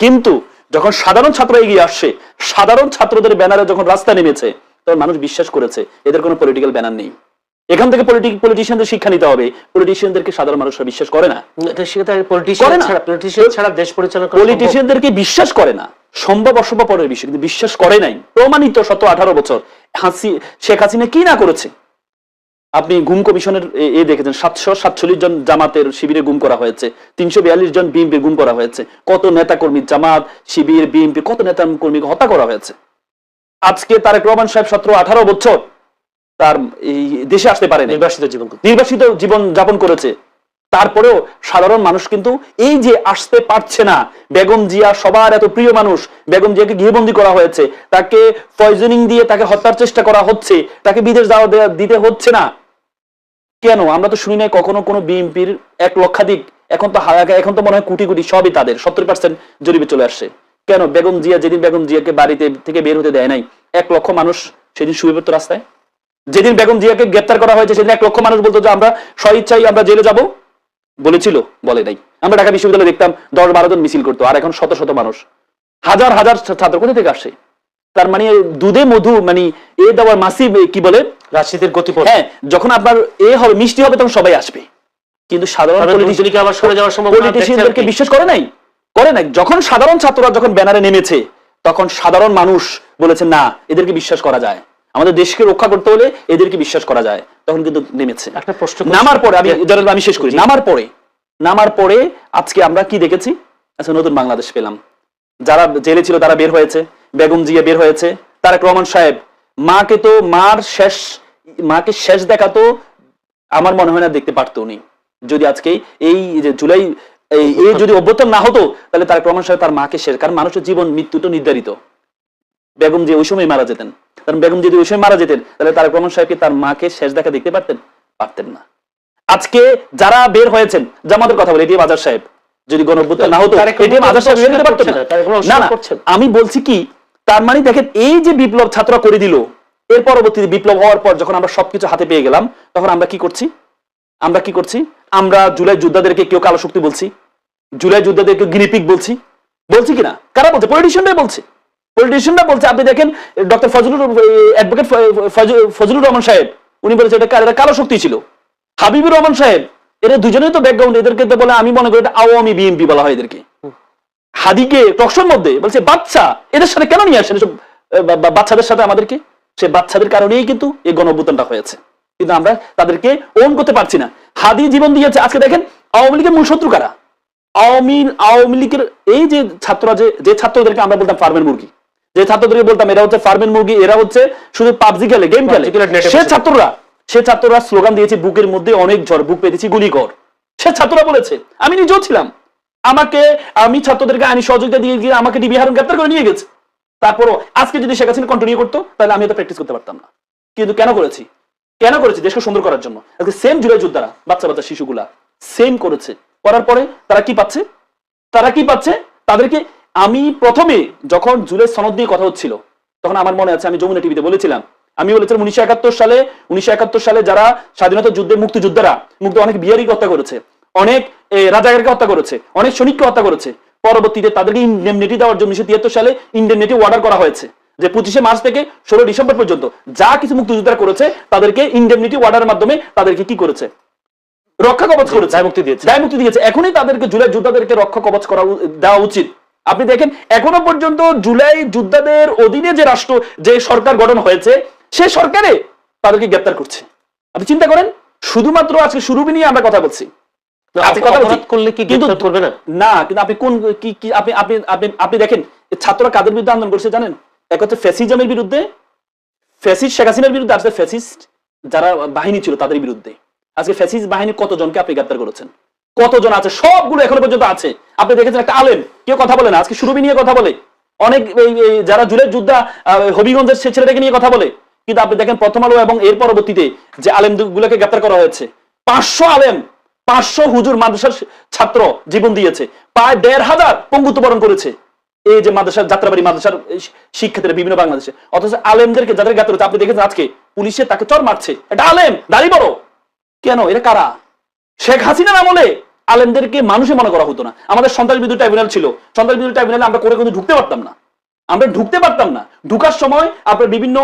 কিন্তু যখন সাধারণ ছাত্র এগিয়ে আসছে সাধারণ ছাত্রদের ব্যানারে যখন রাস্তা নেমেছে তখন মানুষ বিশ্বাস করেছে এদের কোনো পলিটিক্যাল ব্যানার নেই। এখান থেকে পলিটিশিয়ানদের শিক্ষা নিতে হবে। পলিটিশিয়ানদেরকে সাধারণ মানুষরা বিশ্বাস করে না? পলিটিশিয়ানদেরকে বিশ্বাস করে না। সম্ভব অসম্ভব পরের বিষয় কিন্তু বিশ্বাস করে নাই। প্রমাণিত শত আঠারো বছর হাসি শেখ হাসিনা কি না করেছে? আপনি গুম কমিশনের এ- দেখেছেন সাতশো সাতচল্লিশ জন জামাতের শিবিরে গুম করা হয়েছে তিনশো বিয়াল্লিশ জন বিএনপির গুম করা হয়েছে কত নেতা কর্মী জামাত শিবির বিএনপি কত নেতা কর্মীকে হত্যা করা হয়েছে? আজকে তারেক রহমান সাহেব সতেরো আঠারো বছর তার এই দেশে আসতে পারেনি। নির্বাসিত জীবন নির্বাসিত জীবন যাপন করেছে। তারপরেও সাধারণ মানুষ কিন্তু এই যে আসতে পারছে না বেগম জিয়া সবার এত প্রিয় মানুষ বেগম জিয়াকে গৃহবন্দী করা হয়েছে তাকে পয়জনিং দিয়ে তাকে হত্যার চেষ্টা করা হচ্ছে তাকে বিদেশ যাওয়া দিতে হচ্ছে না। কেন? আমরা তো শুনি নাই কখনো কোনো বিএনপির এক লক্ষাধিক, এখন তো এখন তো মনে হয় কোটি কোটি সবই তাদের, সত্তর পার্সেন্ট জরিপে চলে আসছে। কেন? বেগম জিয়া, যেদিন বেগম জিয়াকে বাড়িতে থেকে বের হতে দেয় নাই, এক লক্ষ মানুষ সেদিন শুয়ে পড়তো রাস্তায়? যেদিন বেগম জিয়াকে গ্রেপ্তার করা হয়েছে, সেদিন এক লক্ষ মানুষ বলতো যে, আমরা স্বইচ্ছাই আমরা জেলে যাব? বলেছিল, বলে নাই। আমরা ঢাকা বিশ্ববিদ্যালয়ে দেখতাম দশ বারো জন মিছিল করতো, আর এখন শত শত মানুষ। হাজার হাজার ছাত্র কোথা থেকে আসে তার মানে দুধে মধু মানে এ দেওয়ার মাসিব কি বলে? রাজনীতির গতিপথ। হ্যাঁ যখন আপনার এ হবে মিষ্টি হবে তখন সবাই আসবে। কিন্তু সাধারণ আবার সরে যাওয়ার পলিটিশিয়ানদেরকে বিশ্বাস করে নাই? করে নাই। যখন সাধারণ ছাত্ররা যখন ব্যানারে নেমেছে তখন সাধারণ মানুষ বলেছে না এদেরকে বিশ্বাস করা যায়। আমাদের দেশকে রক্ষা করতে হলে এদেরকে বিশ্বাস করা যায়। তখন কিন্তু নেমেছে। একটা প্রশ্ন নামার পরে আমি আমি শেষ করি। নামার পরে নামার পরে আজকে আমরা কি দেখেছি? আচ্ছা নতুন বাংলাদেশ পেলাম। যারা জেলে ছিল তারা বের হয়েছে। বেগম জিয়া বের হয়েছে। তারেক রহমান সাহেব মাকে তো মার শেষ মাকে শেষ দেখা তো আমার মনে হয় না দেখতে পারতো উনি। যদি আজকে এই যে জুলাই এই যদি অভ্যর্থন না হতো তাহলে তারেক রহমান সাহেব তার মাকে শেষ কারণ মানুষের জীবন মৃত্যু তো নির্ধারিত। বেগম যে ওই সময় মারা যেতেন। কারণ বেগম যদি ওই সময় মারা যেতেন তাহলে তারেক রহমান সাহেবকে তার মাকে শেষ দেখা দেখতে পারতেন? পারতেন না। আজকে যারা বের হয়েছেন জামাতের কথা বলে এটি বাজার সাহেব যদি গণঅভ্যুত্থান না হতো এটিএম আজাদ সাহেব না। আমি বলছি কি তার মানে দেখেন, এই যে বিপ্লব ছাত্ররা করে দিল, এর পরবর্তীতে বিপ্লব হওয়ার পর যখন আমরা সবকিছু হাতে পেয়ে গেলাম, তখন আমরা কি করছি? আমরা কি করছি? আমরা জুলাই যোদ্ধাদেরকে কেউ কালো শক্তি বলছি, জুলাই যোদ্ধাদেরকে গিনিপিক বলছি। বলছি কিনা কারা বলছে? পলিটিশিয়ানরাই বলছে। পলিটিশিয়ানরা বলছে, আপনি দেখেন ডক্টর ফজলুর অ্যাডভোকেট ফজলুর রহমান সাহেব, উনি বলেছে এটা এটা কালো শক্তি ছিল। হাবিবুর রহমান সাহেব, এরা দুজনেই তো ব্যাকগ্রাউন্ড এদেরকে তো বলে আমি মনে করি এটা আওয়ামী বিএনপি বলা হয় এদেরকে। হাদিকে টকশোর মধ্যে বলছে বাচ্চা এদের সাথে কেন নিয়ে আসেন? এসব বাচ্চাদের সাথে আমাদেরকে? সে বাচ্চাদের কারণেই কিন্তু এই গণঅভ্যুত্থানটা হয়েছে। কিন্তু আমরা তাদেরকে ওন করতে পারছি না। হাদি জীবন দিয়েছে আজকে দেখেন আওয়ামী লীগের মূল শত্রু কারা? আওয়ামী আওয়ামী লীগের এই যে ছাত্ররা যে যে ছাত্রদেরকে আমরা বলতাম ফার্মের মুরগি যে ছাত্রদেরকে বলতাম এরা হচ্ছে ফার্মের মুরগি এরা হচ্ছে শুধু পাবজি খেলে গেম খেলে। সে ছাত্ররা সে ছাত্ররা স্লোগান দিয়েছে বুকের মধ্যে অনেক ঝড় বুক পেতেছি গুলি কর। সে ছাত্ররা বলেছে আমি নিজেও ছিলাম। আমাকে, আমি ছাত্রদেরকে আইনি সহযোগিতা দিয়ে গিয়ে আমাকে ডিবি হারুন গ্রেপ্তার করে নিয়ে গেছে। তারপরও আজকে যদি শেখ হাসিনা কন্টিনিউ করতো, তাহলে আমি এটা প্র্যাকটিস করতে পারতাম না। কিন্তু কেন করেছি? কেন করেছি? দেশকে সুন্দর করার জন্য। আজকে সেম জুলাই যোদ্ধারা, বাচ্চা বাচ্চা শিশুগুলা সেম করেছে। করার পরে তারা কি পাচ্ছে? তারা কি পাচ্ছে? তাদেরকে আমি প্রথমে যখন জুলাই সনদ নিয়ে কথা হচ্ছিল, তখন আমার মনে আছে, আমি যমুনা টিভিতে বলেছিলাম। আমি বলেছিলাম উনিশশো একাত্তর সালে, উনিশশো একাত্তর সালে যারা স্বাধীনতা যুদ্ধে মুক্তিযোদ্ধারা, মুক্তি অনেক বিহারি হত্যা করেছে অনেক এ, রাজাকারকে হত্যা করেছে অনেক সৈনিককে হত্যা করেছে। পরবর্তীতে তাদেরকে ইন্ডেমনিটি দেওয়ার জন্য উনিশশো তিয়াত্তর সালে ইন্ডেমনিটি অর্ডার করা হয়েছে যে পঁচিশে মার্চ থেকে ষোলো ডিসেম্বর পর্যন্ত যা কিছু মুক্তিযোদ্ধারা করেছে তাদেরকে ইন্ডেমনিটি অর্ডারের মাধ্যমে তাদেরকে কি করেছে? রক্ষা কবচ করেছে। দায় মুক্তি দিয়েছে। দায় মুক্তি দিয়েছে। এখনই তাদেরকে জুলাই যোদ্ধাদেরকে রক্ষা কবচ করা দেওয়া উচিত। আপনি দেখেন এখনও পর্যন্ত জুলাই যোদ্ধাদের অধীনে যে রাষ্ট্র যে সরকার গঠন হয়েছে সে সরকারে তাদেরকে গ্রেপ্তার করছে। আপনি চিন্তা করেন শুধুমাত্র আজকে শুরুবি নিয়ে আমরা কথা বলছি। আজকে কথা করলে কি গ্রেফতার করবে না? না কিন্তু আপনি কোন কি কি আপনি আপনি আপনি আপনি দেখেন ছাত্ররা কাদের বিরুদ্ধে আন্দোলন করছে জানেন? এক হচ্ছে ফ্যাসিজমের বিরুদ্ধে শেখ হাসিনার বিরুদ্ধে ফ্যাসিস্ট যারা বাহিনী ছিল তাদের বিরুদ্ধে। আজকে বাহিনী কতজনকে আপনি গ্রেপ্তার করেছেন? কতজন আছে? সবগুলো এখনও পর্যন্ত আছে। আপনি দেখেছেন একটা আলেম কেউ কথা বলে না। আজকে সুরভি নিয়ে কথা বলে। অনেক যারা জুলের যুদ্ধা হবিগঞ্জের সে ছেলেটাকে নিয়ে কথা বলে। কিন্তু আপনি দেখেন প্রথম আলো এবং এর পরবর্তীতে যে আলেম গুলোকে গ্রেপ্তার করা হয়েছে পাঁচশো আলেম পাঁচশো হুজুর মাদ্রাসার ছাত্র জীবন দিয়েছে। প্রায় দেড় হাজার পঙ্গুত্ব বরণ করেছে। এই যে মাদ্রাসার, যাত্রাবাড়ি মাদ্রাসার শিক্ষার্থীরা বিভিন্ন বাংলাদেশে। অথচ আলেমদেরকে যাদের গ্রেপ্তার হচ্ছে আপনি দেখেছেন আজকে, পুলিশে তাকে চর মারছে। এটা আলেম, দাঁড়ি বড়। কেন? এটা কারা? শেখ হাসিনার আমলে আলেমদেরকে মানুষে মনে করা হতো না। আমাদের সন্ত্রাস বিদ্যুৎ ট্রাইব্যুনাল ছিল। সন্ত্রাস বিদ্যুৎ ট্রাইব্যুনালে আমরা করে কিন্তু ঢুকতে পারতাম না। আমরা ঢুকতে পারতাম না। ঢুকার সময় আপনার বিভিন্ন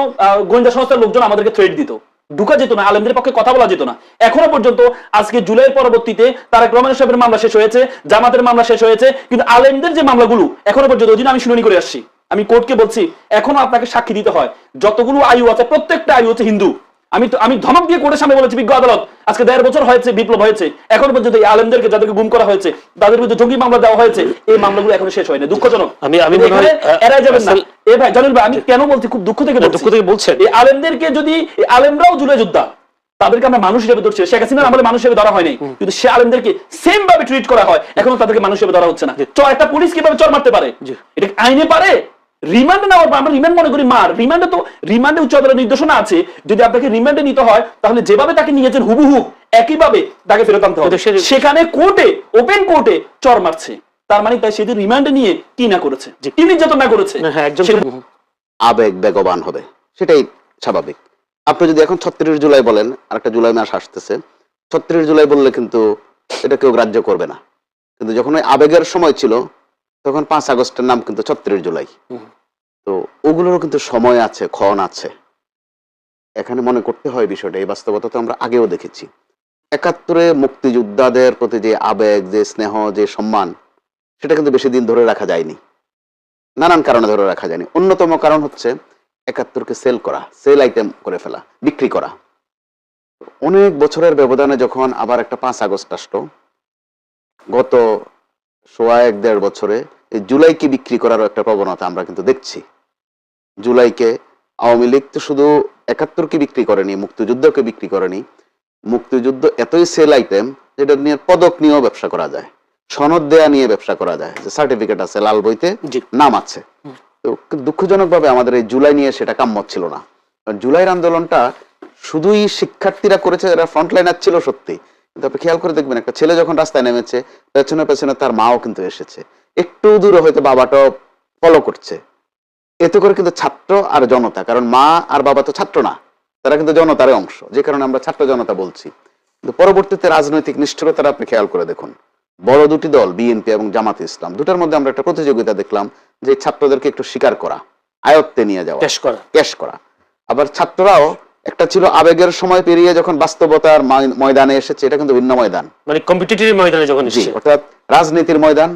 গোয়েন্দা সংস্থার লোকজন আমাদেরকে থ্রেট দিত। ঢুকা যেত না, আলেমদের পক্ষে কথা বলা যেত না। এখনও পর্যন্ত আজকে জুলাইয়ের পরবর্তীতে তারেক রহমান সাহেবের মামলা শেষ হয়েছে, জামাতের মামলা শেষ হয়েছে, কিন্তু আলেমদের যে মামলাগুলো এখনও পর্যন্ত ওই আমি শুনানি করে আসছি। আমি কোর্টকে বলছি, এখনও আপনাকে সাক্ষী দিতে হয়। যতগুলো আয়ু আছে, প্রত্যেকটা আয়ু হচ্ছে হিন্দু। আমি তো আমি ধমক দিয়ে কোর্টের সামনে বলেছি বিজ্ঞ আদালত। আজকে দেড় বছর হয়েছে বিপ্লব হয়েছে। এখন পর্যন্ত এই আলেমদেরকে যাদেরকে গুম করা হয়েছে তাদের বিরুদ্ধে জঙ্গি মামলা দেওয়া হয়েছে এই মামলাগুলো এখনও শেষ হয়নি। দুঃখজনক। আমি- আমি হয়, এড়াই যাবেন না। এ ভাই জানেন ভাই আমি কেন বলছি খুব দুঃখ থেকে বলছি। দুঃখ থেকে বলছেন। এই আলেমদেরকে যদি এই আলেমরাও জুলাই যোদ্ধা তাদেরকে আমরা মানুষ হিসেবে ধরছি। শেখ হাসিনা আমাদের মানুষ হিসেবে ধরা হয়নি। কিন্তু সে আলেমদেরকে সেম ভাবে ট্রিট করা হয়। এখনও তাদেরকে মানুষ হিসেবে ধরা হচ্ছে না। চর একটা পুলিশ কীভাবে চর মারতে পারে? এটা আইনে পারে? রিমান্ড নেওয়ার পর আমরা রিমান্ড মনে করি মার রিমান্ডে তো রিমান্ডে উচ্চ আদালতের নির্দেশনা আছে যদি আপনাকে রিমান্ডে নিতে হয় তাহলে যেভাবে তাকে নিয়েছেন হুবহু একইভাবে তাকে ফেরত আনতে হবে। সেখানে কোর্টে ওপেন কোর্টে চর মারছে। তার মানে তাই সেদিন রিমান্ডে নিয়ে কি না করেছে? কি নির্যাতন না করেছে? হ্যাঁ আবেগ বেগবান হবে। সেটাই স্বাভাবিক। আপনি যদি এখন ছত্রিশ জুলাই বলেন আর একটা জুলাই মাস আসতেছে ছত্রিশ জুলাই বললে কিন্তু এটা কেউ গ্রাহ্য করবে না। কিন্তু যখন ওই আবেগের সময় ছিল তখন পাঁচ আগস্টের নাম কিন্তু ছত্রিশ জুলাই। তো ওগুলোরও কিন্তু সময় আছে, ক্ষণ আছে। এখানে মনে করতে হয় বিষয়টা, এই বাস্তবতা তো আমরা আগেও দেখেছি। একাত্তরে মুক্তিযোদ্ধাদের প্রতি যে আবেগ, যে স্নেহ, যে সম্মান, সেটা কিন্তু বেশি দিন ধরে রাখা যায়নি। নানান কারণে ধরে রাখা যায়নি। অন্যতম কারণ হচ্ছে একাত্তরকে সেল করা, সেল আইটেম করে ফেলা, বিক্রি করা। অনেক বছরের ব্যবধানে যখন আবার একটা পাঁচ আগস্ট আসলো গত সোয়া এক দেড় বছরে জুলাইকে বিক্রি করারও একটা প্রবণতা আমরা কিন্তু দেখছি। জুলাইকে আওয়ামী লীগ তো শুধু একাত্তরকে বিক্রি করেনি মুক্তিযুদ্ধকে বিক্রি করেনি। মুক্তিযুদ্ধ এতই সেল আইটেম যেটা নিয়ে পদক নিয়েও ব্যবসা করা যায় সনদ দেয়া নিয়ে ব্যবসা করা যায় যে সার্টিফিকেট আছে লাল বইতে নাম আছে। তো কিন্তু দুঃখজনকভাবে আমাদের এই জুলাই নিয়ে সেটা কাম্য ছিল না। কারণ জুলাইয়ের আন্দোলনটা শুধুই শিক্ষার্থীরা করেছে এরা ফ্রন্ট লাইনার ছিল সত্যি। কিন্তু আপনি খেয়াল করে দেখবেন একটা ছেলে যখন রাস্তায় নেমেছে পেছনে পেছনে তার মাও কিন্তু এসেছে। একটু দূরে হয়তো বাবাটাও ফলো করছে। এতে করে কিন্তু ছাত্র আর জনতা কারণ মা আর বাবা তো ছাত্র না তারা কিন্তু জনতারই অংশ যে কারণে আমরা ছাত্র জনতা বলছি। কিন্তু পরবর্তীতে রাজনৈতিক নিষ্ঠুরতার আপনি খেয়াল করে দেখুন। বড় দুটি দল বিএনপি এবং জামাত ইসলাম দুটার মধ্যে আমরা একটা প্রতিযোগিতা দেখলাম যে ছাত্রদেরকে একটু স্বীকার করা আয়ত্তে নিয়ে যাওয়া পেশ করা। ক্যাশ করা। আবার ছাত্ররাও একটা ছিল আবেগের সময় পেরিয়ে যখন বাস্তবতার ময়দানে এসেছে এটা কিন্তু ভিন্ন ময়দান। মানে কম্পিটিটিভ ময়দানে যখন এসেছে। অর্থাৎ রাজনীতির ময়দান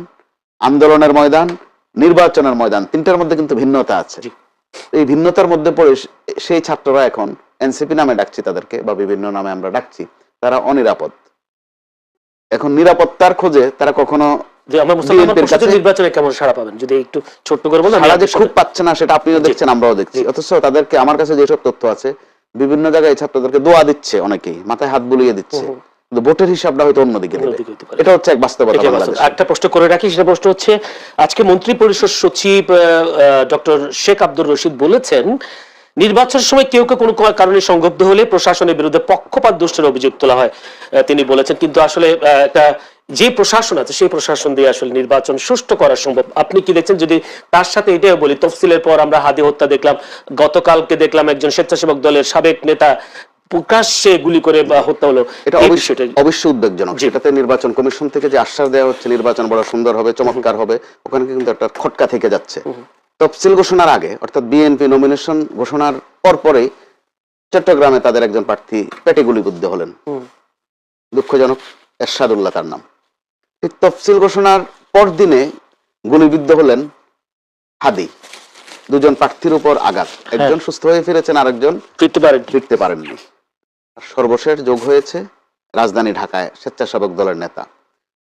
আন্দোলনের ময়দান নির্বাচনের ময়দান তিনটার মধ্যে কিন্তু ভিন্নতা আছে। এই ভিন্নতার মধ্যে পড়ে সেই ছাত্ররা এখন এনসিপি নামে ডাকছি তাদেরকে বা বিভিন্ন নামে আমরা ডাকছি তারা অনিরাপদ। এখন নিরাপত্তার খোঁজে তারা কখনো যে আমরা মুসলমান কাছে- নির্বাচনে কেমন সাড়া পাবেন? যদি একটু ছোট্ট করে বলেন সারা যে খুব পাচ্ছে না সেটা আপনিও দেখছেন আমরাও দেখছি। অথচ তাদেরকে আমার কাছে যেসব তথ্য আছে বিভিন্ন জায়গায় ছাত্রদেরকে দোয়া দিচ্ছে অনেকেই মাথায় হাত বুলিয়ে দিচ্ছে। কিন্তু ভোটের হিসাবটা হয়তো অন্যদিকে। এটা হচ্ছে এক বাস্তবতা। একটা প্রশ্ন করে রাখি সেটা প্রশ্ন হচ্ছে আজকে মন্ত্রী পরিষদ সচিব ডক্টর শেখ আব্দুর রশিদ বলেছেন নির্বাচনের সময় কেউ কেউ কোনো কারণে সংক্ষুব্ধ হলে প্রশাসনের বিরুদ্ধে পক্ষপাত দুষ্টের অভিযোগ তোলা হয় তিনি বলেছেন। কিন্তু আসলে একটা যে প্রশাসন আছে সেই প্রশাসন দিয়ে আসলে নির্বাচন সুষ্ঠু করা সম্ভব। আপনি কি দেখছেন? যদি তার সাথে এটাও বলি তফসিলের পর আমরা হাদি হত্যা দেখলাম গতকালকে দেখলাম একজন স্বেচ্ছাসেবক দলের সাবেক নেতা প্রকাশ্যে গুলি করে বা হত্যা হলো এটা এই অবশ্য- অবশ্যই উদ্বেগজনক। জি। সেটাতে নির্বাচন কমিশন থেকে যে আশ্বাস দেওয়া হচ্ছে নির্বাচন বড় সুন্দর হবে চমৎকার হবে ওখানে কিন্তু একটা খটকা থেকে যাচ্ছে। তফসিল ঘোষণার আগে অর্থাৎ বিএনপি নমিনেশন ঘোষণার পরপরেই চট্টগ্রামে তাদের একজন প্রার্থী পেটে গুলিবিদ্ধ হলেন। দুঃখজনক এরশাদুল্লাহ তার নাম। ঠিক তফসিল ঘোষণার পরদিনে গুলিবিদ্ধ হলেন হাদি। দুজন প্রার্থীর উপর আঘাত। একজন সুস্থ হয়ে ফিরেছেন আরেকজন ফিরতে পারেন ফিরতে পারেননি। সর্বশেষ যোগ হয়েছে রাজধানী ঢাকায় স্বেচ্ছাসেবক দলের নেতা।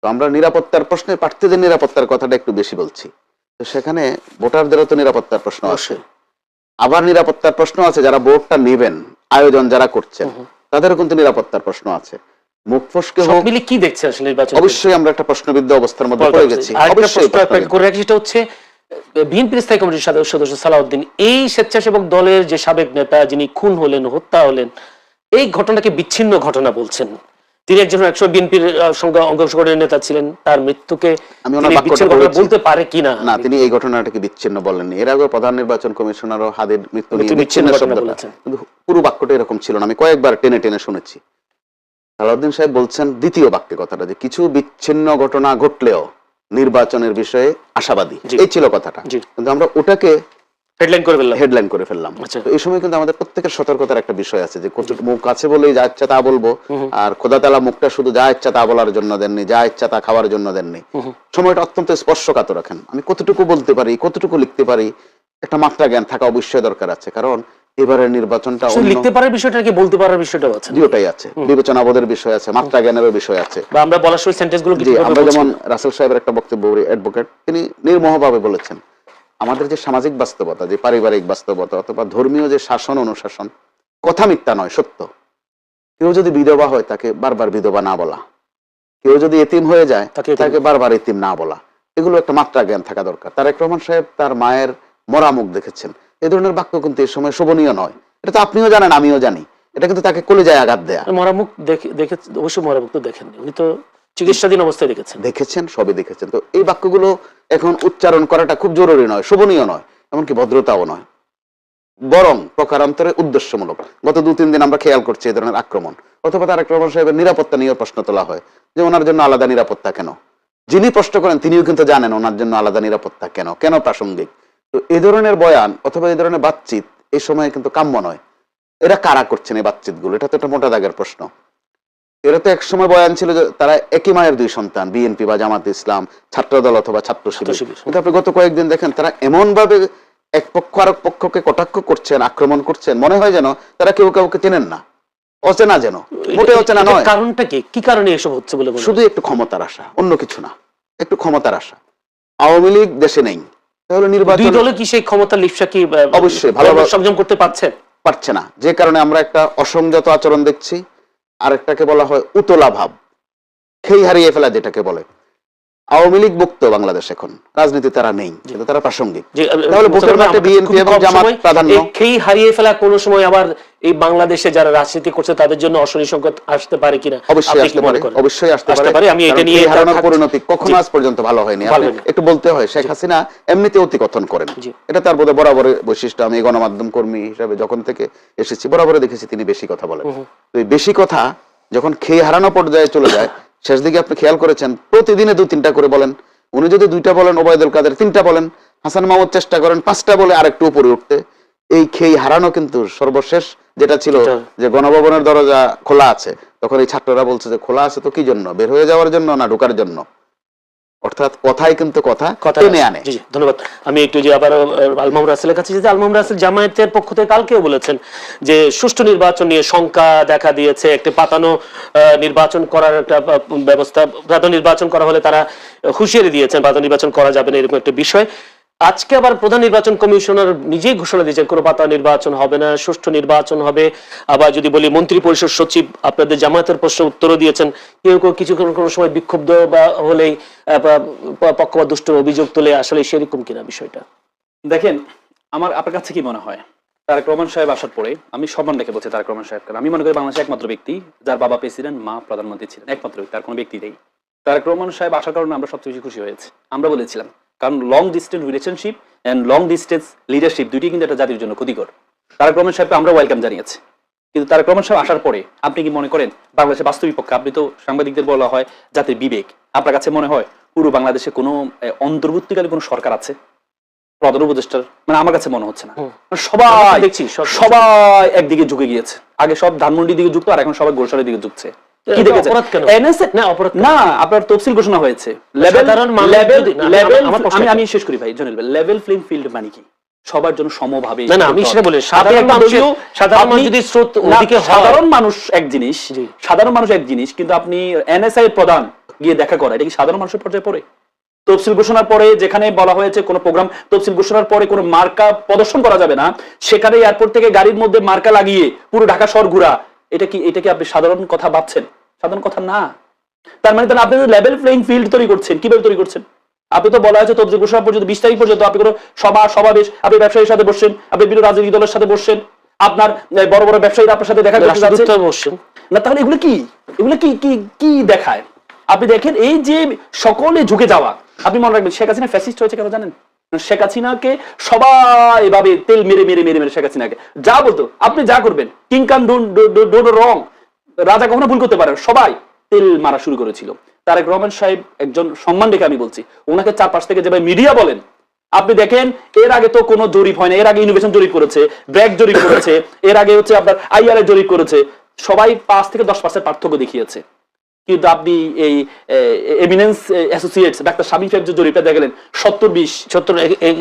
তো আমরা নিরাপত্তার প্রশ্নে প্রার্থীদের নিরাপত্তার কথাটা একটু বেশি বলছি। তো সেখানে ভোটারদেরও তো নিরাপত্তার প্রশ্ন আছে। অবশ্যই। আবার নিরাপত্তার প্রশ্ন আছে যারা ভোটটা নেবেন আয়োজন যারা করছেন তাদেরও কিন্তু নিরাপত্তার প্রশ্ন আছে। মুখ ফসকে হোক মিলে কি দেখছেন আসলে নির্বাচন অবশ্যই আমরা একটা প্রশ্নবিদ্ধ অবস্থার মধ্যে পড়ে গেছি। অবশ্যই করে রাখি সেটা হচ্ছে বিএনপির স্থায়ী কমিটির সদস্য সদস্য সালাউদ্দিন। এই স্বেচ্ছাসেবক দলের যে সাবেক নেতা যিনি খুন হলেন হত্যা হলেন এই ঘটনাকে বিচ্ছিন্ন ঘটনা বলছেন। তিনি একজন একশো বিএনপির সঙ্গে অংশগ্রহণের নেতা ছিলেন। তার মৃত্যুকে। বলতে পারে কিনা? না তিনি এই ঘটনাটাকে বিচ্ছিন্ন বলেননি। এর আগে প্রধান নির্বাচন কমিশনারও হাদের মৃত্যু নিয়ে বিচ্ছিন্ন বিচ্ছিন্ন শব্দটা কিন্তু পুরো বাক্যটা এরকম ছিল না। আমি কয়েকবার টেনে টেনে শুনেছি। সালাউদ্দিন সাহেব বলছেন দ্বিতীয় বাক্যে কথাটা যে কিছু বিচ্ছিন্ন ঘটনা ঘটলেও নির্বাচনের বিষয়ে আশাবাদী। এই ছিল কথাটা। কিন্তু আমরা ওটাকে হেডলাইন করে ফেললাম। হেডলাইন করে ফেললাম। আচ্ছা। এই সময় কিন্তু আমাদের প্রত্যেকের সতর্কতার একটা বিষয় আছে যে মুখ আছে বলেই যা ইচ্ছা তা বলব। আর খোদা তালা মুখটা শুধু যা ইচ্ছা তা বলার জন্য দেননি যা ইচ্ছা তা খাওয়ার জন্য দেননি। সময়টা অত্যন্ত স্পর্শকাতর রাখেন। আমি কতটুকু বলতে পারি কতটুকু লিখতে পারি একটা মাত্রা জ্ঞান থাকা অবশ্যই দরকার আছে। কারণ এবারের নির্বাচনটা লিখতে পারার বিষয়টা কি বলতে পারার বিষয়টা আছে? দুটাই আছে। বিবেচনাবোধের বিষয় আছে মাত্রা জ্ঞানেরও বিষয় আছে। বা আমরা বলার সময় সেন্টেন্সগুলো জি আমরা যেমন রাসেল সাহেবের একটা বক্তব্য অ্যাডভোকেট তিনি নির্মোহভাবে বলেছেন। আমাদের যে সামাজিক বাস্তবতা যে পারিবারিক বাস্তবতা অথবা ধর্মীয় যে শাসন অনুশাসন কথা মিথ্যা নয় সত্য। কেউ যদি বিধবা হয় তাকে বারবার বিধবা না বলা। কেউ যদি এতিম হয়ে যায় তাকে তাকে বারবার এতিম না বলা। এগুলো একটা মাত্রা জ্ঞান থাকা দরকার। তারেক রহমান সাহেব তার মায়ের মরা মুখ দেখেছেন। এ ধরনের বাক্য কিন্তু এই সময় শোভনীয় নয়। এটা তো আপনিও জানেন আমিও জানি। এটা কিন্তু তাকে কলেজায় আঘাত দেয়া। মরামুখ দেখে দেখে অবশ্যই মরামুখ তো দেখেননি। উনি তো চিকিৎসাধীন অবস্থায় দেখেছেন। দেখেছেন, সবই দেখেছেন। তো এই বাক্যগুলো এখন উচ্চারণ করাটা খুব জরুরি নয়, শোভনীয় নয়, এমনকি ভদ্রতাও নয়। বরং প্রকারান্তরে উদ্দেশ্যমূলক। গত দু তিন দিন আমরা খেয়াল করছি এই ধরনের আক্রমণ। অথবা তার আক্রমণ সাহেবের নিরাপত্তা নিয়ে প্রশ্ন তোলা হয়, যে ওনার জন্য আলাদা নিরাপত্তা কেন? যিনি প্রশ্ন করেন, তিনিও কিন্তু জানেন ওনার জন্য আলাদা নিরাপত্তা কেন? কেন প্রাসঙ্গিক? তো এই ধরনের বয়ান অথবা এই ধরনের বাতচিত এই সময় কিন্তু কাম্য নয়। এরা কারা করছেন এই বাতচিতগুলো এটা তো একটা মোটা দাগের প্রশ্ন। এরা তো এক সময় বয়ান ছিল যে তারা একই মায়ের দুই সন্তান বিএনপি বা জামাত ইসলাম ছাত্রদল অথবা ছাত্র শিবির। কিন্তু আপনি গত কয়েকদিন দেখেন তারা এমন ভাবে এক পক্ষ আরেক পক্ষকে কটাক্ষ করছেন আক্রমণ করছেন মনে হয় যেন তারা কেউ কাউকে চেনেন না। অচেনা যেন। মোটে অচেনা নয়। কারণটা কি? কি কারণে এসব হচ্ছে বলে শুধু একটু ক্ষমতার আশা অন্য কিছু না। একটু ক্ষমতার আশা। আওয়ামী লীগ দেশে নেই। তাহলে নির্বাচন দুই দলে কি সেই ক্ষমতা লিপসা কি অবশ্যই, ভালো- সংযম করতে পারছে? পারছে না। যে কারণে আমরা একটা অসংযত আচরণ দেখছি। আরেকটাকে বলা হয় উতলা ভাব। খেই হারিয়ে ফেলা যেটাকে বলে। আওয়ামী লীগ মুক্ত বাংলাদেশ এখন। রাজনীতি তারা নেই কিন্তু তারা প্রাসঙ্গিক। তাহলে মুসলমান মাঠে বিএনপি এবং জামাত প্রাধান্য। এই হারিয়ে ফেলা কোনো সময় আবার এই বাংলাদেশে যারা রাজনীতি করছে তাদের জন্য অশনি সংকট আসতে পারে কিনা অবশ্যই আসতে পারে অবশ্যই আসতে পারে আমি এটা নিয়ে থাক- পরিণতি কখনো আজ পর্যন্ত ভালো হয়নি। একটু বলতে হয় শেখ হাসিনা এমনিতে অতি কথন করেন এটা তার বোধহয় বরাবর বৈশিষ্ট্য। আমি গণমাধ্যম কর্মী হিসাবে যখন থেকে এসেছি বরাবর দেখেছি তিনি বেশি কথা বলেন। তো এই বেশি কথা যখন খেয়ে হারানো পর্যায়ে চলে যায় শেষ দিকে আপনি খেয়াল করেছেন প্রতিদিনে দু তিনটা করে বলেন। উনি যদি দুইটা বলেন ওবায়দুল কাদের তিনটা বলেন হাসান মাহমুদ চেষ্টা করেন পাঁচটা বলে আরেকটু উপরে উঠতে। এই খেই হারানো কিন্তু সর্বশেষ যেটা ছিল যে গণভবনের দরজা খোলা আছে। তখন এই ছাত্ররা বলছে যে খোলা আছে তো কি জন্য? বের হয়ে যাওয়ার জন্য না ঢোকার জন্য? অর্থাৎ কথাই কিন্তু কথা টেনে আনে। ধন্যবাদ। আমি একটু যে আবার আলমাম রাসেলের কাছে যে আলমাম রাসেল জামায়াতের পক্ষ থেকে কালকেও বলেছেন যে সুষ্ঠু নির্বাচন নিয়ে শঙ্কা দেখা দিয়েছে। একটি পাতানো নির্বাচন করার একটা ব্যবস্থা পাতানো নির্বাচন করা হলে তারা হুঁশিয়ারি দিয়েছেন। পাতানো নির্বাচন করা যাবে না এরকম একটা বিষয়। আজকে আবার প্রধান নির্বাচন কমিশনার নিজেই ঘোষণা দিয়েছেন কোনো পাতা নির্বাচন হবে না সুষ্ঠু নির্বাচন হবে। আবার যদি বলি মন্ত্রী পরিষদ সচিব আপনাদের জামায়াতের প্রশ্ন উত্তরও দিয়েছেন কেউ কেউ কিছু কোনো সময় বিক্ষুব্ধ বা হলেই আহ, বা- দুষ্টর অভিযোগ তোলে আসলে সেরকম কিনা বিষয়টা? দেখেন আমার আপনার কাছে কি মনে হয়? তারেক রহমান সাহেব আসার পরে আমি সম্মান রেখে বলছি তারেক রহমান সাহেবকে আমি মনে করি বাংলাদেশের একমাত্র ব্যক্তি যার বাবা প্রেসিডেন্ট মা প্রধানমন্ত্রী ছিলেন একমাত্র ব্যক্তি তার কোনো ব্যক্তি নেই। তারেক রহমান সাহেব আসার কারণে আমরা সবচেয়ে বেশি খুশি হয়েছি। আমরা বলেছিলাম কারণ long distance relationship and long distance leadership দুইটি কিন্তু একটা জাতির জন্য ক্ষতিকর। তারেক রহমান সাহেবকে আমরা ওয়েলকাম জানিয়েছি। কিন্তু তারেক রহমান সাহেব আসার পরে আপনি কি মনে করেন বাংলাদেশের বাস্তবিক পক্ষে আপনি তো সাংবাদিকদের বলা হয় জাতির বিবেক। আপনার কাছে মনে হয় পুরো বাংলাদেশে কোনো আহ, অন্তর্বর্তীকালে কোনো সরকার আছে? প্রধান উপদেষ্টার মানে আমার কাছে মনে হচ্ছে না। মানে সবাই দেখছি, সবাই একদিকে ঝুঁকে গিয়েছে। আগে সব ধানমন্ডির দিকে যুক্ত আর এখন সবাই গোলশালের দিকে ঝুঁকছে। কি এটা দেখেছেন? অপরাধ কেন? NSA না, অপরাধ না আপনার তফসিল ঘোষণা হয়েছে। লেভেল সাধারণ মানুষ লেভেল যদি- না, আমি- লেভেল আমি আমি শেষ করি ভাই জনিল লেভেল প্লেইং ফিল্ড মানে কি? সবার জন্য সমভাবে না, না, আমি সেটা বলি, সাধারণ একটা সাধারণ মানুষ যদি স্রোত ওদিকে সাধারণ মানুষ এক জিনিস সাধারণ মানুষ এক জিনিস কিন্তু আপনি এনএসআই প্রধান গিয়ে দেখা করা এটা কি সাধারণ মানুষের পর্যায়ে পড়ে? তফসিল ঘোষণার পরে যেখানে বলা হয়েছে কোনো প্রোগ্রাম তফসিল ঘোষণার পরে কোনো মার্কা প্রদর্শন করা যাবে না সেখানে এয়ারপোর্ট থেকে গাড়ির মধ্যে মার্কা লাগিয়ে পুরো ঢাকা শহর ঘুরা এটা কি এটা কি আপনি সাধারণ কথা ভাবছেন? সাধারণ কথা না। তার মানে তাহলে আপনি লেভেল প্লেইং ফিল্ড তৈরি করছেন। কীভাবে তৈরি করছেন? আপনি তো বলা হয়েছে তফসিল ঘোষণা পর্যন্ত বিশ তারিখ পর্যন্ত আপনি কোনো সভা সমাবেশ আপনি ব্যবসায়ীর সাথে বসছেন আপনি বিভিন্ন রাজনৈতিক দলের সাথে বসছেন আপনার বড় বড় ব্যবসায়ীরা আপনার সাথে দেখা করতে বসছেন। না তাহলে এগুলো কি? এগুলো কি কি কি দেখায়? আপনি দেখেন এই যে সকলে ঝুঁকে যাওয়া আপনি মনে রাখবেন শেখ হাসিনা ফ্যাসিস্ট হয়েছে কেন জানেন? শেখ হাসিনাকে সবাই এভাবে তেল মেরে মেরে মেরে মেরে শেখ হাসিনাকে। যা বলতো, আপনি যা করবেন। কিং কান রং। রাজা কখনো ভুল করতে পারে সবাই তেল মারা শুরু করেছিল। তারেক রহমান সাহেব একজন সম্মান রেখে আমি বলছি, ওনাকে চারপাশ থেকে যেভাবে মিডিয়া বলেন, আপনি দেখেন, এর আগে তো কোনো জরিপ হয় না এর আগে ইনোভেশন জরিপ করেছে, ব্র্যাক জরিপ করেছে, এর আগে হচ্ছে আপনার আইআরএ জরিপ করেছে। সবাই পাঁচ থেকে দশ পার্সেন্ট পার্থক্য দেখিয়েছে। কিন্তু আপনি এই এমিনেন্স অ্যাসোসিয়েটস ডাক্তার স্বামী সাহেব যে জরিপটা দেখলেন সত্তর বিশ সত্তর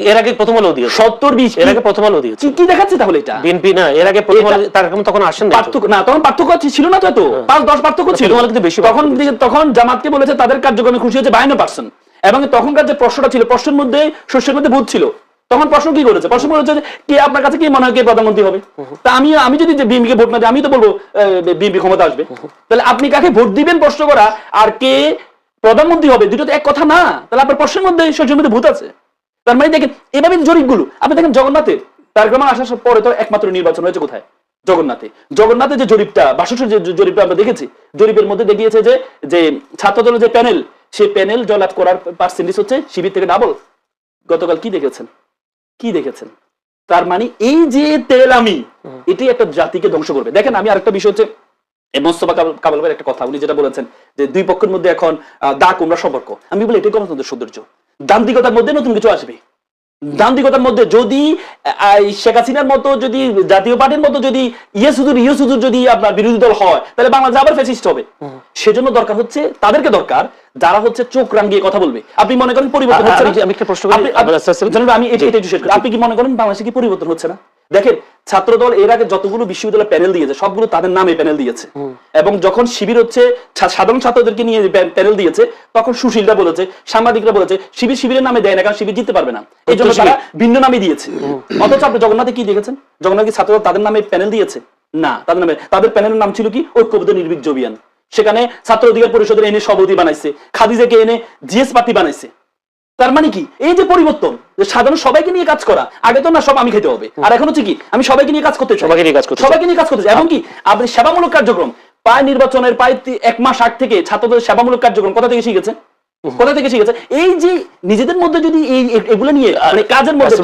এর আগে প্রথম আলো দিয়েছে সত্তর বিশ এর আগে প্রথম আলো দিয়েছে কি দেখাচ্ছে তাহলে এটা? বিএনপি না এর আগে প্রথম আলো তার তখন আসেন পার্থক্য না তখন পার্থক্য ছিল না তো এত? পাঁচ দশ পার্থক্য ছিল। কিন্তু বেশি তখন তখন জামাতকে বলেছে তাদের কার্যক্রমে খুশি হয়েছে বায়ান্ন পার্সেন্ট এবং তখনকার যে প্রশ্নটা ছিল প্রশ্নের মধ্যে শস্যের মধ্যে ভূত ছিল। তখন প্রশ্ন কি করেছে? প্রশ্ন করেছে যে কে আপনার কাছে কি মনে হয় কে প্রধানমন্ত্রী হবে? তা আমি আমি যদি বিএমপি কে ভোট না দিই আমি তো বলব বিএমপি ক্ষমতা আসবে। তাহলে আপনি কাকে ভোট দিবেন প্রশ্ন করা? আর কে প্রধানমন্ত্রী হবে? দুটো তো এক কথা না। তাহলে আপনার প্রশ্নের মধ্যে শস্যের মধ্যে ভূত আছে। তার মানে দেখেন, এভাবে জরিপগুলো, আপনি দেখেন জগন্নাথে তার গ্রামে আসার পরে তো একমাত্র নির্বাচন হয়েছে কোথায়? জগন্নাথে। জগন্নাথে যে জরিপটা, বাসুসের যে জরিপটা আমরা দেখেছি, জরিপের মধ্যে দেখিয়েছে যে যে ছাত্র দলের যে প্যানেল, সে প্যানেল জয়লাভ করার পার্সেন্টেজ হচ্ছে শিবির থেকে ডাবল গতকাল কি দেখেছেন? কি দেখেছেন? তার মানে এই যে তেল আমি এটি একটা জাতিকে ধ্বংস করবে। দেখেন আমি আরেকটা বিষয় হচ্ছে মোস্তফা কামাল কামাল ভাইয়ের একটা কথা উনি যেটা বলেছেন যে দুই পক্ষের মধ্যে এখন দা কুমড়া সম্পর্ক। আমি বলি এটাই গণতন্ত্রের সৌন্দর্য। দান্তিকতার মধ্যে নতুন কিছু আসবে। দান্তিকতার মধ্যে যদি শেখ হাসিনার মতো যদি জাতীয় পার্টির মতো যদি ইয়ে সুদূর ইয়ে সুদূর যদি আপনার বিরোধী দল হয় তাহলে বাংলাদেশ আবার ফ্যাসিস্ট হবে। সেজন্য দরকার হচ্ছে তাদেরকে দরকার যারা হচ্ছে চোখ রাঙিয়ে কথা বলবে। আপনি মনে করেন পরিবর্তন হচ্ছে না? আমি- একটা প্রশ্ন করি, আমি এটা এটা একটু শেষ করি। আপনি কি মনে করেন বাংলাদেশে কি পরিবর্তন হচ্ছে না? দেখেন ছাত্র দল এর আগে যতগুলো বিশ্ববিদ্যালয় প্যানেল দিয়েছে সবগুলো তাদের নামে প্যানেল দিয়েছে। এবং যখন শিবির হচ্ছে সাধারণ ছাত্রদেরকে নিয়ে প্যানেল দিয়েছে তখন সুশীলরা বলেছে সাংবাদিকরা বলেছে শিবির শিবিরের নামে দেয় না কারণ শিবির জিততে পারবে না। এই জন্য তারা ভিন্ন নামে দিয়েছে। অথচ আপনি জগন্নাথে কি দেখেছেন? জগন্নাথ কি ছাত্রদল তাদের নামে প্যানেল দিয়েছে? না তাদের নামে তাদের প্যানেলের নাম ছিল কি? ঐক্যবদ্ধ নির্ভীক জবিয়ান। সেখানে ছাত্র অধিকার পরিষদের এনে সভাপতি বানাইছে খাদিজাকে এনে জিএস পার্টি বানাইছে। তার মানে কি? এই যে পরিবর্তন যে সাধারণ সবাইকে নিয়ে কাজ করা আগে তো না সব আমি খেতে হবে। আর এখন হচ্ছে কি? আমি সবাইকে নিয়ে কাজ করতে সবাইকে নিয়ে কাজ করতে সবাইকে নিয়ে কাজ করতে। এবং কি? আপনি সেবামূলক কার্যক্রম প্রায় নির্বাচনের প্রায় এক মাস আগ থেকে ছাত্রদের সেবামূলক কার্যক্রম কোথা থেকে শিখেছে? কোথা থেকে শিখেছে? এই যে নিজেদের মধ্যে যদি এই এগুলো নিয়ে মানে কাজের মধ্যে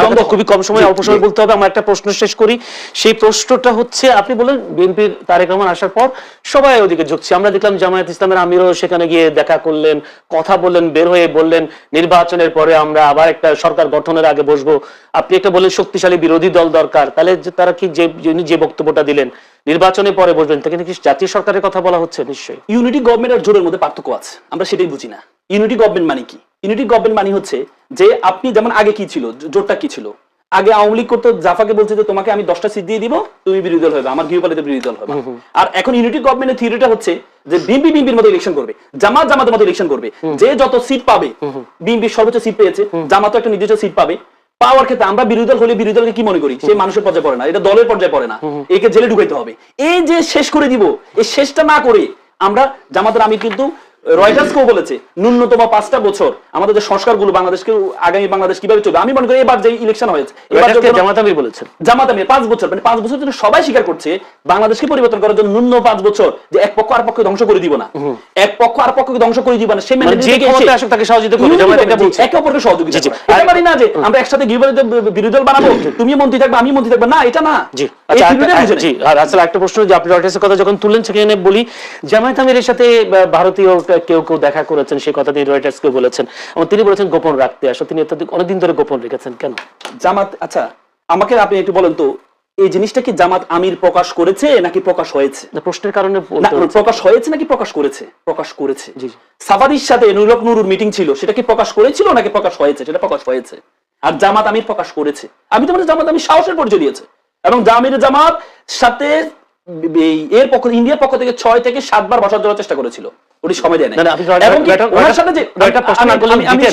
দ্বন্দ্ব খুবই কম সময় অল্প সময় বলতে হবে আমার একটা প্রশ্ন শেষ করি। সেই প্রশ্নটা হচ্ছে আপনি বলেন বিএনপির তারেক রহমান আসার পর সবাই ওদিকে ঝুঁকছে। আমরা দেখলাম জামায়াত ইসলামের আমিরও সেখানে গিয়ে দেখা করলেন কথা বললেন বের হয়ে বললেন নির্বাচনের পরে আমরা আবার একটা সরকার গঠনের আগে বসবো। আপনি একটা বললেন শক্তিশালী বিরোধী দল দরকার। তাহলে তারা কি যে যে বক্তব্যটা দিলেন নির্বাচনের পরে বসবেন সেখানে কি জাতীয় সরকারের কথা বলা হচ্ছে নিশ্চয়ই। ইউনিটি গভর্নমেন্ট আর জোরের মধ্যে পার্থক্য আছে আমরা সেটাই বুঝি না। ইউনিটি গভর্নমেন্ট মানে কি? ইউনিটি গভর্নমেন্ট মানে হচ্ছে যে আপনি যেমন আগে কি ছিল জো- জোটটা কি ছিল? আগে আওয়ামী লীগ করতো জাফাকে বলছে যে তোমাকে আমি দশটা সিট দিয়ে দিব তুমি বিরোধী দল হবে আমার গৃহপালিত বিরোধী দল হবে। আর এখন ইউনিটি গভর্নমেন্টের থিওরিটা হচ্ছে যে বিএনপি বিএনপির মতো ইলেকশন করবে জামাত জামাতের মতো ইলেকশন করবে। যে যত সিট পাবে বিএনপি সর্বোচ্চ সিট পেয়েছে জামাতও একটা নির্দিষ্ট সিট পাবে। পাওয়ার ক্ষেত্রে আমরা বিরোধী দল হলে বিরোধী দলকে কি মনে করি? সে মানুষের পর্যায়ে পড়ে না এটা দলের পর্যায়ে পড়ে না। একে জেলে ঢুকাইতে হবে। এই যে শেষ করে দিব এই শেষটা না করে আমরা জামাতের আমি কিন্তু রয়টার্সকেও বলেছে ন্যূনতম পাঁচটা বছর আমাদের যে সংস্কারগুলো বাংলাদেশকে আগামী বাংলাদেশ কীভাবে চলবে? আমি মনে করি এবার যে ইলেকশন হয়েছে এবার এটাকে যখন- জামাত আমির বলেছেন। জামাত আমির পাঁচ বছর মানে পাঁচ বছর জন্য সবাই স্বীকার করছে বাংলাদেশকে পরিবর্তন করার জন্য ন্যূনতম পাঁচ বছর যে এক পক্ষ আর পক্ষকে ধ্বংস করে দিব না। এক পক্ষ আর পক্ষকে ধ্বংস করে দিব না সে মানে আসুক তাকে সহযোগিতা করবে, জামাত এটা বলছে। একে অপরকে সহযোগিতা। এটা মানে না যে আমরা একসাথে বিরোধী দল বানাবো তুমি মন্ত্রী থাকবে আমি মন্ত্রী থাকবে। না এটা না। জি। আচ্ছা একটা- জি আর আসলে একটা প্রশ্ন যে আপনি রয়টার্সের কথা যখন তুললেন সেখানে বলি জামায়াত আমিরের সাথে ভারতীয় কেউ কেউ দেখা করেছেন সেই কথা তিনি রয়টার্সকে বলেছেন। এবং তিনি বলেছেন গোপন রাখতে। আসলে তিনি অনেকদিন ধরে গোপন রেখেছেন কেন? জামাত আচ্ছা আমাকে আপনি একটু বলেন তো এই জিনিসটা কি জামাত আমির প্রকাশ করেছে নাকি প্রকাশ হয়েছে? না, প্রশ্নের কারণে। প্রকাশ হয়েছে নাকি প্রকাশ করেছে? প্রকাশ করেছে। জি। সাফারির সাথে নুরুল হক নুরুর মিটিং ছিল সেটা কি প্রকাশ করেছিল নাকি প্রকাশ হয়েছে? সেটা প্রকাশ হয়েছে। আর জামাত আমির প্রকাশ করেছে। আমি তো বলি জামাত আমি সাহসের পরিচয় দিয়েছে। এবং জামির জামাত সাথে এর পক্ষ ইন্ডিয়ার পক্ষ থেকে ছয় থেকে সাতবার বসার জন্য চেষ্টা করেছিল। ওটি সময় দেয় না, না, এবং ওনার সাথে যে আমি-